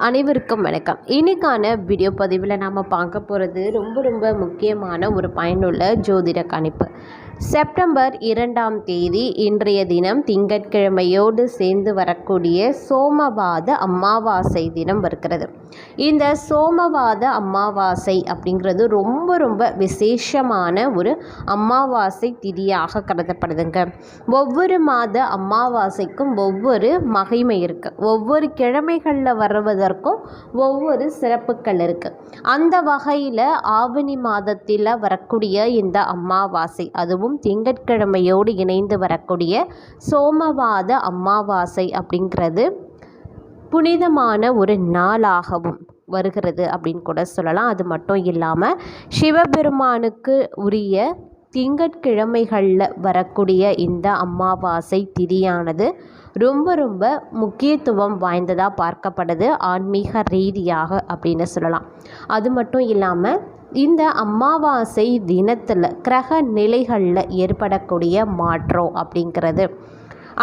அனைவருக்கும் வணக்கம். இன்னைக்கான வீடியோ பதிவில் நாம் பார்க்க போகிறது ரொம்ப ரொம்ப முக்கியமான ஒரு பயனுள்ள ஜோதிட கணிப்பு. செப்டம்பர் இரண்டாம் தேதி இன்றைய தினம் திங்கட்கிழமையோடு சேர்ந்து வரக்கூடிய சோமவாத அமாவாசை தினம் வருகிறது. இந்த சோமவாத அமாவாசை அப்படிங்கிறது ரொம்ப ரொம்ப விசேஷமான ஒரு அமாவாசை திதியாக கருதப்படுதுங்க. ஒவ்வொரு மாத அமாவாசைக்கும் ஒவ்வொரு மகிமை இருக்குது ஒவ்வொரு கிழமைகளில் வருவதற்கும் ஒவ்வொரு சிறப்புகள் இருக்குது அந்த வகையில் ஆவணி மாதத்தில் வரக்கூடிய இந்த அமாவாசை அதுவும் திங்கட்கிழமையோடு இணைந்து வரக்கூடிய சோமவாத அமாவாசை அப்படிங்கிறது புனிதமான ஒரு நாளாகவும் வருகிறது அப்படின்னு கூட சொல்லலாம். அது மட்டும் இல்லாமல் சிவபெருமானுக்கு உரிய திங்கட்கிழமைகளில் வரக்கூடிய இந்த அமாவாசை திதியானது ரொம்ப ரொம்ப முக்கியத்துவம் வாய்ந்ததாக பார்க்கப்படுது ஆன்மீக ரீதியாக அப்படின்னு சொல்லலாம். அது மட்டும் இல்லாமல் இந்த அமாவாசை தினத்தில் கிரக நிலைகளில் ஏற்படக்கூடிய மாற்றம் அப்படிங்கிறது.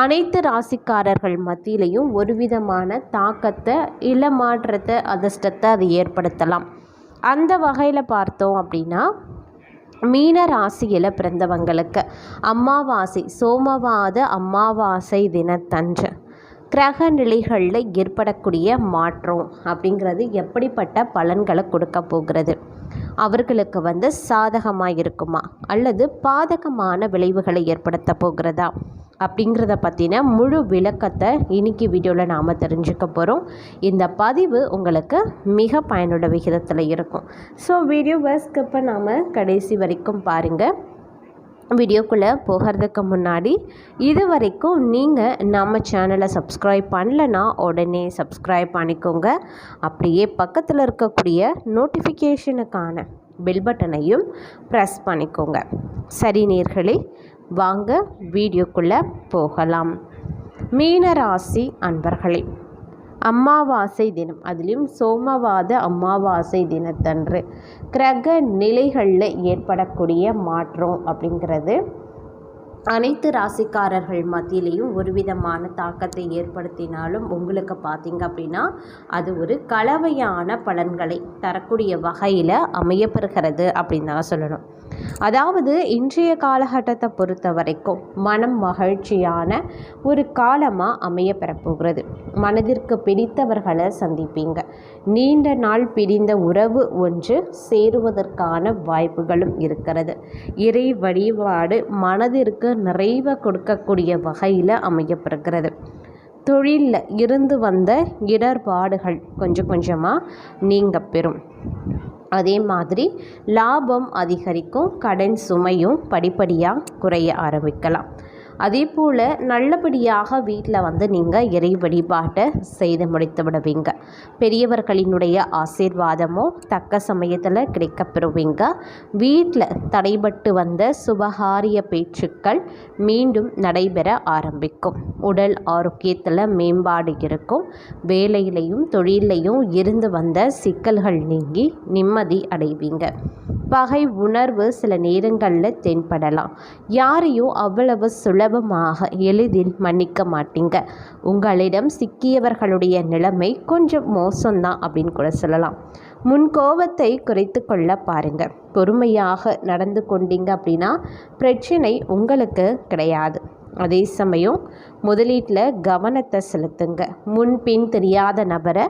அனைத்து ராசிக்காரர்கள் மத்தியிலையும் ஒரு விதமான தாக்கத்தை இல்லை மாற்றத்தை அதிர்ஷ்டத்தை அது ஏற்படுத்தலாம். அந்த வகையில் பார்த்தோம் அப்படின்னா மீன ராசியில் பிறந்தவங்களுக்கு அமாவாசை சோமவாத அமாவாசை தினத்தன்று கிரக நிலைகளில் ஏற்படக்கூடிய மாற்றம் அப்படிங்கிறது எப்படிப்பட்ட பலன்களை கொடுக்க போகிறது? அவர்களுக்கு வந்து சாதகமாக இருக்குமா? அல்லது பாதகமான விளைவுகளை ஏற்படுத்த போகிறதா? அப்படிங்கிறத பற்றின முழு விளக்கத்தை இன்னைக்கு வீடியோவில் நாம் தெரிஞ்சுக்க போகிறோம் இந்த பதிவு உங்களுக்கு மிக பயனுள்ள விகிதத்தில் இருக்கும். ஸோ வீடியோவை ஸ்கிப் நாம் கடைசி வரைக்கும் பாருங்கள் வீடியோக்குள்ளே போகிறதுக்கு முன்னாடி இது வரைக்கும் நீங்கள் நம்ம சேனலை சப்ஸ்கிரைப் பண்ணலன்னா உடனே சப்ஸ்கிரைப் பண்ணிக்கோங்க. அப்படியே பக்கத்தில் இருக்கக்கூடிய நோட்டிஃபிகேஷனுக்கான பெல் பட்டனையும் ப்ரெஸ் பண்ணிக்கோங்க. சரி நேர்களே வாங்க வீடியோக்குள்ளே போகலாம். மீனராசி அன்பர்களே அமாவாசை தினம். அதுலேயும் சோமவாத அமாவாசை தினத்தன்று கிரக நிலைகளில் ஏற்படக்கூடிய மாற்றம் அப்படிங்கிறது அனைத்து ராசிக்காரர்கள் மத்தியிலையும் ஒரு விதமான தாக்கத்தை ஏற்படுத்தினாலும் உங்களுக்கு பார்த்தீங்க அப்படின்னா அது ஒரு கலவையான பலன்களை தரக்கூடிய வகையில் அமையப்பெறுகிறது அப்படின்னு தான் சொல்லணும். அதாவது இன்றைய காலகட்டத்தை பொறுத்த வரைக்கும் மனம் மகிழ்ச்சியான ஒரு காலமாக அமைய பெறப்போகிறது மனதிற்கு பிடித்தவர்களை சந்திப்பீங்க. நீண்ட நாள் பிரிந்த உறவு ஒன்று சேருவதற்கான வாய்ப்புகளும் இருக்கிறது. இறை வழிபாடு மனதிற்கு நிறைவை கொடுக்கக்கூடிய வகையில் அமையப்படுகிறது தொழிலில் இருந்து வந்த இடர்பாடுகள் கொஞ்சம் கொஞ்சமாக நீங்க பெறும். அதே மாதிரி லாபம் அதிகரிக்கும் கடன் சுமையும் படிப்படியாக குறைய ஆரம்பிக்கலாம். அதே போல் நல்லபடியாக வீட்டில் வந்து நீங்கள் இறை வழிபாட்டை செய்து முடித்து விடுவீங்க. பெரியவர்களினுடைய ஆசீர்வாதமோ தக்க சமயத்தில் கிடைக்கப்பெறுவீங்க வீட்டில் தடைபட்டு வந்த சுபகாரிய பேச்சுக்கள் மீண்டும் நடைபெற ஆரம்பிக்கும். உடல் ஆரோக்கியத்தில் மேம்பாடு இருக்கும். வேலையிலையும் தொழிலையும் இருந்து வந்த சிக்கல்கள் நீங்கி நிம்மதி அடைவீங்க. பகை உணர்வு சில நேரங்களில் தென்படலாம். யாரையும் அவ்வளவு சுலபமாக எளிதில் மன்னிக்க மாட்டீங்க. உங்களிடம் சிக்கியவர்களுடைய நிலைமை கொஞ்சம் மோசம்தான் அப்படின்னு கூட சொல்லலாம். முன் கோபத்தை குறைத்து கொள்ள பாருங்க. பொறுமையாக நடந்து கொண்டீங்க அப்படின்னா பிரச்சனை உங்களுக்கு கிடையாது. அதே சமயம் முதலீட்டில் கவனத்தை செலுத்துங்க. முன்பின் தெரியாத நபரை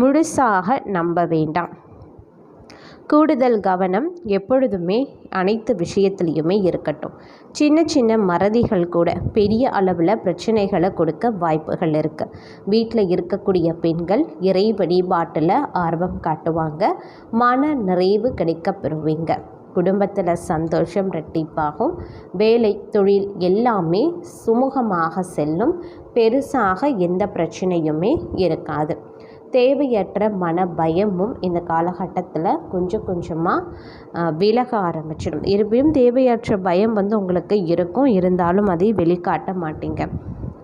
முழுசாக நம்ப வேண்டாம். கூடுதல் கவனம் எப்பொழுதுமே அனைத்து விஷயத்துலேயுமே இருக்கட்டும். சின்ன சின்ன மறதிகள் கூட பெரிய அளவில் பிரச்சனைகளை கொடுக்க வாய்ப்புகள் இருக்குது வீட்டில் இருக்கக்கூடிய பெண்கள் இறை வழிபாட்டில் ஆர்வம் காட்டுவாங்க. மன நிறைவு கிடைக்க பெறுவீங்க குடும்பத்தில் சந்தோஷம் ரெட்டிப்பாகும். வேலை தொழில் எல்லாமே சுமூகமாக செல்லும். பெருசாக எந்த பிரச்சனையுமே இருக்காது. தேவையற்ற மன பயமும் இந்த காலகட்டத்தில் கொஞ்சம் கொஞ்சமாக விலக ஆரம்பிச்சிடும். இருப்பினும் தேவையற்ற பயம் வந்து உங்களுக்கு இருக்கும். இருந்தாலும் அதை வெளிக்காட்ட மாட்டீங்க.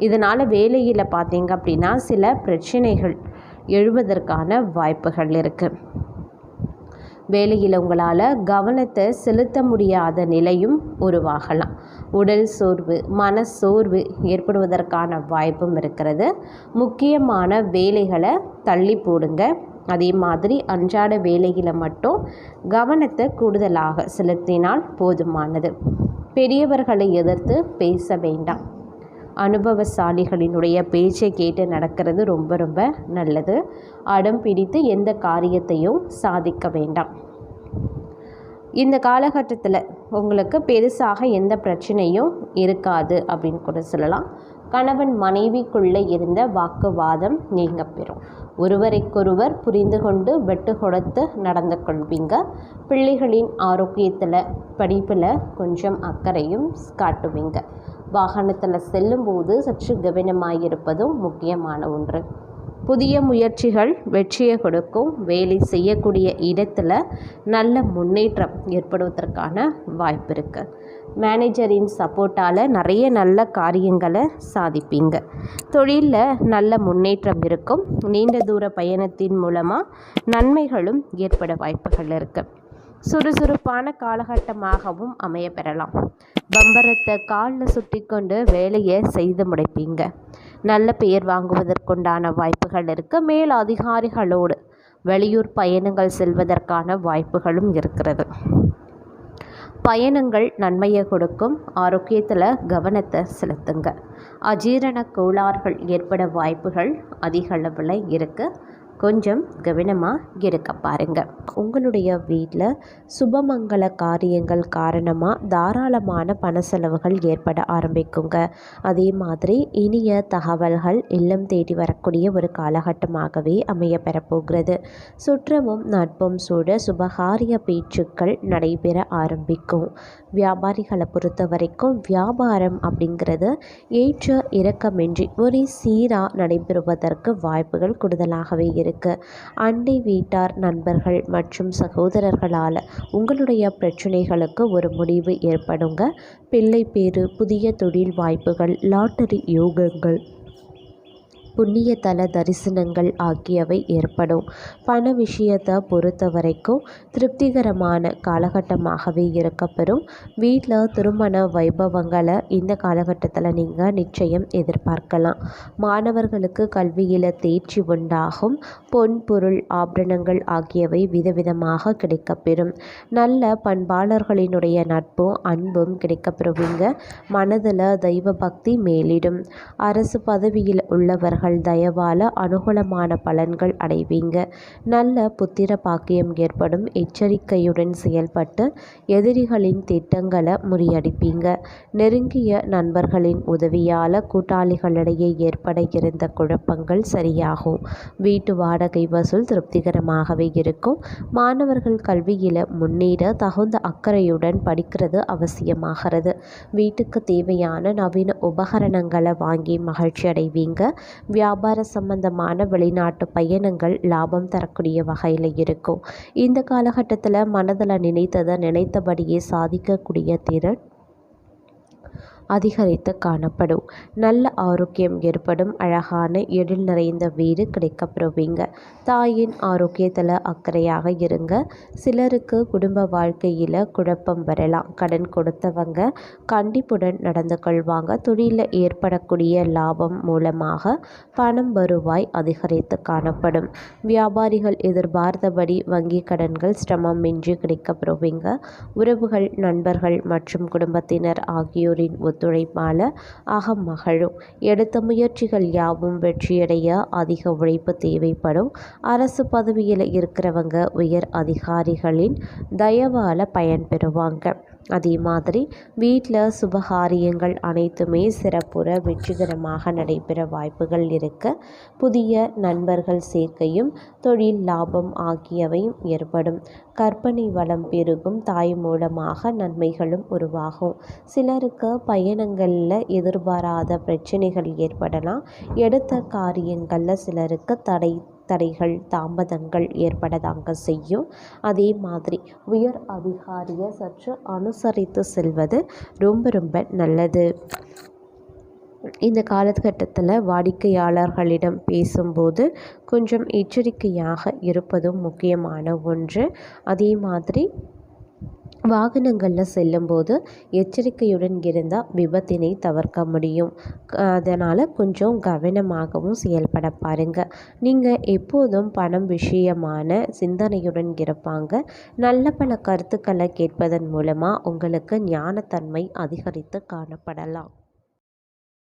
இதனால் வேலையில் பார்த்தீங்க அப்படின்னா சில பிரச்சனைகள் எழுவதற்கான வாய்ப்புகள் இருக்குது வேலையில் உங்களால் கவனத்தை செலுத்த முடியாத நிலையும் உருவாகலாம். உடல் சோர்வு மன சோர்வு ஏற்படுவதற்கான வாய்ப்பும் இருக்கிறது. முக்கியமான வேலைகளை தள்ளி போடுங்க. அதே மாதிரி அன்றாட வேலைகளை மட்டும் கவனத்தை கூடுதலாக செலுத்தினால் போதுமானது. பெரியவர்களை எதிர்த்து பேச வேண்டாம். அனுபவசாலிகளினுடைய பேச்சை கேட்டு நடக்கிறது ரொம்ப ரொம்ப நல்லது. அடம் பிடித்து எந்த காரியத்தையும் சாதிக்க வேண்டாம். இந்த காலகட்டத்தில் உங்களுக்கு பெருசாக எந்த பிரச்சனையும் இருக்காது அப்படின்னு கூட சொல்லலாம். கணவன் மனைவிக்குள்ளே இருந்த வாக்குவாதம் நீங்க பெறும். ஒருவரைக்கொருவர் புரிந்து கொண்டு வெட்டு கொடுத்து நடந்து கொள்வீங்க. பிள்ளைகளின் ஆரோக்கியத்தில் படிப்பில் கொஞ்சம் அக்கறையும் காட்டுவீங்க. வாகனத்தில் செல்லும்போது சற்று கவனமாக இருப்பதும் முக்கியமான ஒன்று. புதிய முயற்சிகள் வெற்றியை கொடுக்கும். வேலை செய்யக்கூடிய இடத்துல நல்ல முன்னேற்றம் ஏற்படுவதற்கான வாய்ப்பு இருக்குது மேனேஜரின் சப்போர்ட்டால் நிறைய நல்ல காரியங்களை சாதிப்பீங்க. தொழிலில் நல்ல முன்னேற்றம் இருக்கும். நீண்ட தூர பயணத்தின் மூலமாக நன்மைகளும் ஏற்பட வாய்ப்புகள் இருக்குது சுறுசுறுப்பான காலகட்டமாகவும் அமைய பெறலாம் பம்பரத்தை காலில் சுற்றி கொண்டு வேலையை செய்து முடிப்பீங்க. நல்ல பெயர் வாங்குவதற்குண்டான வாய்ப்புகள் இருக்குது மேல் அதிகாரிகளோடு வெளியூர் பயணங்கள் செல்வதற்கான வாய்ப்புகளும் இருக்கிறது. பயணங்கள் நன்மையை கொடுக்கும். ஆரோக்கியத்தில் கவனத்தை செலுத்துங்க. அஜீரண கோளாறுகள் ஏற்பட வாய்ப்புகள் அதிக அளவில் இருக்குது கொஞ்சம் கவனமாக இருக்க பாருங்கள் உங்களுடைய வீட்டில் சுபமங்கல காரியங்கள் காரணமாக தாராளமான பண செலவுகள் ஏற்பட ஆரம்பிக்குங்க. அதே மாதிரி இனிய தகவல்கள் இல்லம் தேடி வரக்கூடிய ஒரு காலகட்டமாகவே அமைய பெறப்போகிறது. சுற்றமும் நட்பும் சூழ சுபகாரிய பேச்சுக்கள் நடைபெற ஆரம்பிக்கும். வியாபாரிகளை பொறுத்த வரைக்கும் வியாபாரம் அப்படிங்கிறது ஏற்ற இறக்கமின்றி ஒரே சீராக நடைபெறுவதற்கு வாய்ப்புகள் கூடுதலாகவே இருக்குது இருக்குது அண்டை வீட்டார் நண்பர்கள் மற்றும் சகோதரர்களால் உங்களுடைய பிரச்சனைகளுக்கு ஒரு முடிவு ஏற்படுங்க. பிள்ளை பேரு புதிய தொழில் வாய்ப்புகள் லாட்டரி யோகங்கள். புண்ணிய தல தரிசனங்கள் ஆகியவை ஏற்படும். பண விஷயத்தை பொறுத்த வரைக்கும் திருப்திகரமான காலகட்டமாகவே இருக்கப்பெறும். வீட்டில் திருமண வைபவங்களை இந்த காலகட்டத்தில் நீங்கள் நிச்சயம் எதிர்பார்க்கலாம். மாணவர்களுக்கு கல்வியில் தேர்ச்சி உண்டாகும். பொன் பொருள் ஆபரணங்கள் ஆகியவை விதவிதமாக கிடைக்கப்பெறும். நல்ல பண்பாளர்களினுடைய நட்பும் அன்பும் கிடைக்கப்பெறுவீங்க. மனதில் தெய்வ பக்தி மேலிடும். அரசு பதவியில் உள்ளவர்கள் அவர்கள் தயவால அனுகூலமான பலன்கள் அடைவீங்க. நல்ல புத்திர பாக்கியம் ஏற்படும். எச்சரிக்கையுடன் செயல்பட்டு எதிரிகளின் திட்டங்களை முறியடிப்பீங்க. நெருங்கிய நண்பர்களின் உதவியால் கூட்டாளிகளிடையே ஏற்பட இருந்த குழப்பங்கள் சரியாகும். வீட்டு வாடகை வசூல் திருப்திகரமாகவே இருக்கும். மாணவர்கள் கல்வியில் முன்னேற தகுந்த அக்கறையுடன் படிக்கிறது அவசியமாகிறது. வீட்டுக்கு தேவையான நவீன உபகரணங்களை வாங்கி மகிழ்ச்சி அடைவீங்க வியாபார சம்பந்தமான வெளிநாட்டு பயணங்கள் லாபம் தரக்கூடிய வகையில் இருக்கும். இந்த காலகட்டத்தில் மனதில் நினைத்ததை நினைத்தபடியே சாதிக்கக்கூடிய திறன் அதிகரித்து காணப்படும். நல்ல ஆரோக்கியம் ஏற்படும். அழகான எழில் நிறைந்த வீடு கிடைக்கப்பெறுவீங்க. தாயின் ஆரோக்கியத்தில் அக்கறையாக இருங்க. சிலருக்கு குடும்ப வாழ்க்கையில் குழப்பம் வரலாம். கடன் கொடுத்தவங்க கண்டிப்புடன் நடந்து கொள்வாங்க. தொழிலில் ஏற்படக்கூடிய லாபம் மூலமாக பணம் வருவாய் அதிகரித்து காணப்படும். வியாபாரிகள் எதிர்பார்த்தபடி வங்கி கடன்கள் சிரமமின்றி கிடைக்கப்பெறுவீங்க. உறவுகள் நண்பர்கள் மற்றும் குடும்பத்தினர் ஆகியோரின் ஒத்துழைப்பால் அகம் மகளும் எடுத்த முயற்சிகள் யாவும் வெற்றியடைய அதிக உழைப்பு தேவைப்படும். அரசு பதவியில் இருக்கிறவங்க உயர் அதிகாரிகளின் தயவால் பயன்பெறுவாங்க. அதே மாதிரி வீட்டில் சுபகாரியங்கள் அனைத்துமே சிறப்புற வெற்றிகரமாக நடைபெற வாய்ப்புகள் இருக்க புதிய நண்பர்கள் சேர்க்கையும் தொழில் லாபம் ஆகியவையும் ஏற்படும். கற்பனை வளம் பெருகும் தாய் மூலமாக நன்மைகளும் உருவாகும். சிலருக்கு பயணங்களில் எதிர்பாராத பிரச்சனைகள் ஏற்படலாம். எடுத்த காரியங்களில் சிலருக்கு தடை தடைகள் தாமதங்கள் ஏற்படதாங்க செய்யும். அதே மாதிரி உயர் அதிகாரியை சற்று அனுசரித்து செல்வது ரொம்ப ரொம்ப நல்லது. இந்த காலகட்டத்தில் வாடிக்கையாளர்களிடம் பேசும்போது கொஞ்சம் எச்சரிக்கையாக இருப்பதும் முக்கியமான ஒன்று. அதே மாதிரி வாகனங்களில் செல்லும்போது எச்சரிக்கையுடன் இருந்தால் விபத்தினை தவிர்க்க முடியும். அதனால் கொஞ்சம் கவனமாகவும் செயல்பட பாருங்கள் நீங்கள் எப்போதும் பணம் விஷயமான சிந்தனையுடன் இருப்பாங்க. நல்ல பல கருத்துக்களை கேட்பதன் மூலமாக உங்களுக்கு ஞானத்தன்மை அதிகரித்து காணப்படலாம்.